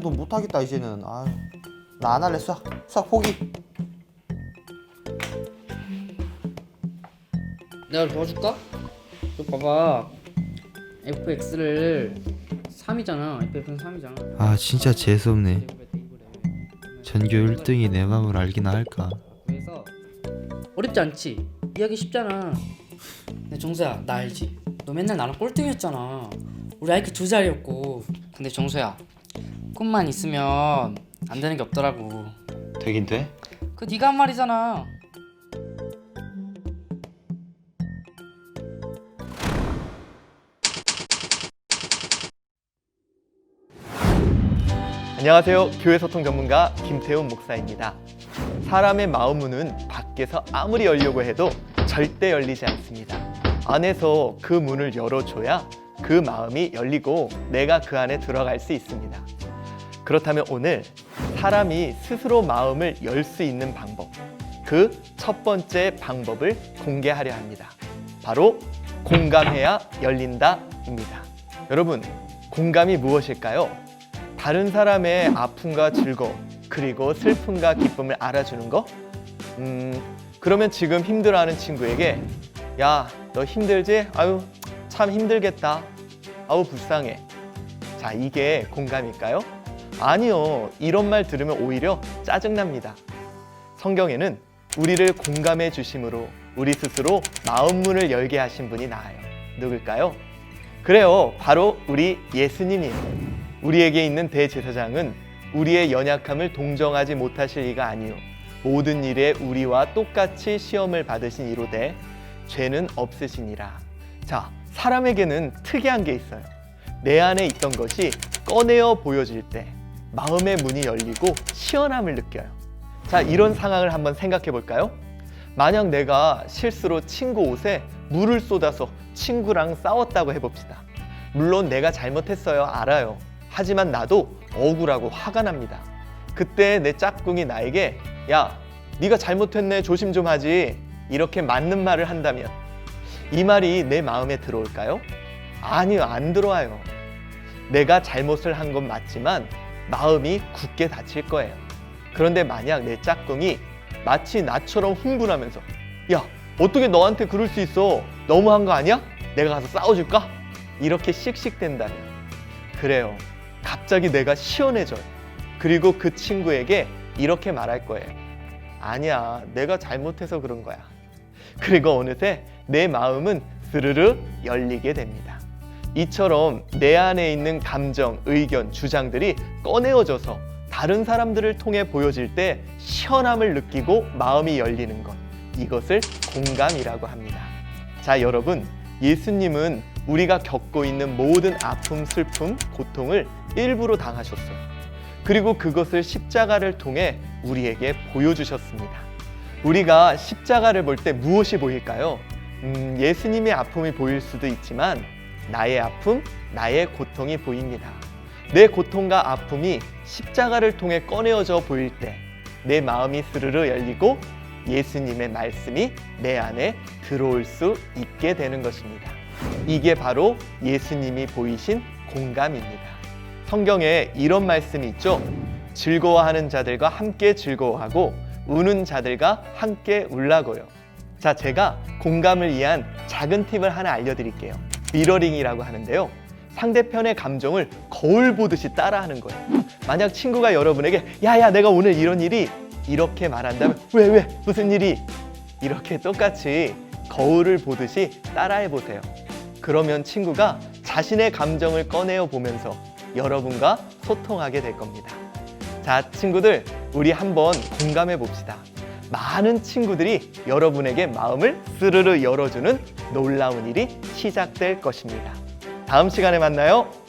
너 못하겠다 이제는. 아유 나 안 할래 수학 수학 포기. 내가 도와줄까? 이거 봐봐 fx를 3이잖아. Fx는 3이잖아. 아 진짜 재수없네. 전교 1등이 내 맘을 알기나 할까? 그래서 어렵지 않지? 이해하기 쉽잖아. 근데 정수야 나 알지? 너 맨날 나랑 꼴등이었잖아. 우리 IQ 두 자리였고. 근데 정수야 꿈만 있으면 안 되는 게 없더라고 되긴 돼? 그 네가 한 말이잖아 안녕하세요. 교회 소통 전문가 김태훈 목사입니다. 사람의 마음 문은 밖에서 아무리 열려고 해도 절대 열리지 않습니다. 안에서 그 문을 열어줘야 그 마음이 열리고 내가 그 안에 들어갈 수 있습니다. 그렇다면 오늘 사람이 스스로 마음을 열 수 있는 방법, 그 첫 번째 방법을 공개하려 합니다. 바로 공감해야 열린다입니다. 여러분, 공감이 무엇일까요? 다른 사람의 아픔과 즐거움 그리고 슬픔과 기쁨을 알아주는 거? 음 그러면 지금 힘들어하는 친구에게 야 너 힘들지? 아유 참 힘들겠다 아우 불쌍해 자 이게 공감일까요? 아니요 이런 말 들으면 오히려 짜증납니다 성경에는 우리를 공감해 주심으로 우리 스스로 마음 문을 열게 하신 분이 나아요 누굴까요? 그래요 바로 우리 예수님이에요 우리에게 있는 대제사장은 우리의 연약함을 동정하지 못하실 리가 아니요 모든 일에 우리와 똑같이 시험을 받으신 이로되 죄는 없으시니라. 자, 사람에게는 특이한 게 있어요. 내 안에 있던 것이 꺼내어 보여질 때 마음의 문이 열리고 시원함을 느껴요. 자, 이런 상황을 한번 생각해 볼까요? 만약 내가 실수로 친구 옷에 물을 쏟아서 친구랑 싸웠다고 해봅시다. 물론 내가 잘못했어요. 알아요. 하지만 나도 억울하고 화가 납니다. 그때 내 짝꿍이 나에게 야, 네가 잘못했네. 조심 좀 하지. 이렇게 맞는 말을 한다면 이 말이 내 마음에 들어올까요? 아니요, 안 들어와요. 내가 잘못을 한 건 맞지만 마음이 굳게 다칠 거예요. 그런데 만약 내 짝꿍이 마치 나처럼 흥분하면서 야, 어떻게 너한테 그럴 수 있어? 너무한 거 아니야? 내가 가서 싸워줄까? 이렇게 씩씩댄다면 그래요. 갑자기 내가 시원해져요. 그리고 그 친구에게 이렇게 말할 거예요. 아니야, 내가 잘못해서 그런 거야. 그리고 어느새 내 마음은 스르르 열리게 됩니다. 이처럼 내 안에 있는 감정, 의견, 주장들이 꺼내어져서 다른 사람들을 통해 보여질 때 시원함을 느끼고 마음이 열리는 것. 이것을 공감이라고 합니다. 자, 여러분. 예수님은 우리가 겪고 있는 모든 아픔, 슬픔, 고통을 일부러 당하셨어요. 그리고 그것을 십자가를 통해 우리에게 보여주셨습니다. 우리가 십자가를 볼 때 무엇이 보일까요? 음, 예수님의 아픔이 보일 수도 있지만 나의 아픔, 나의 고통이 보입니다. 내 고통과 아픔이 십자가를 통해 꺼내어져 보일 때 내 마음이 스르르 열리고 예수님의 말씀이 내 안에 들어올 수 있게 되는 것입니다. 이게 바로 예수님이 보이신 공감입니다. 성경에 이런 말씀이 있죠. 즐거워하는 자들과 함께 즐거워하고 우는 자들과 함께 울라고요. 자, 제가 공감을 위한 작은 팁을 하나 알려드릴게요. 미러링이라고 하는데요. 상대편의 감정을 거울 보듯이 따라하는 거예요. 만약 친구가 여러분에게 야야 내가 오늘 이런 일이 이렇게 말한다면 왜 왜 무슨 일이 이렇게 똑같이 거울을 보듯이 따라해 보세요. 그러면 친구가 자신의 감정을 꺼내어 보면서 여러분과 소통하게 될 겁니다. 자, 친구들, 우리 한번 공감해 봅시다. 많은 친구들이 여러분에게 마음을 스르르 열어주는 놀라운 일이 시작될 것입니다. 다음 시간에 만나요.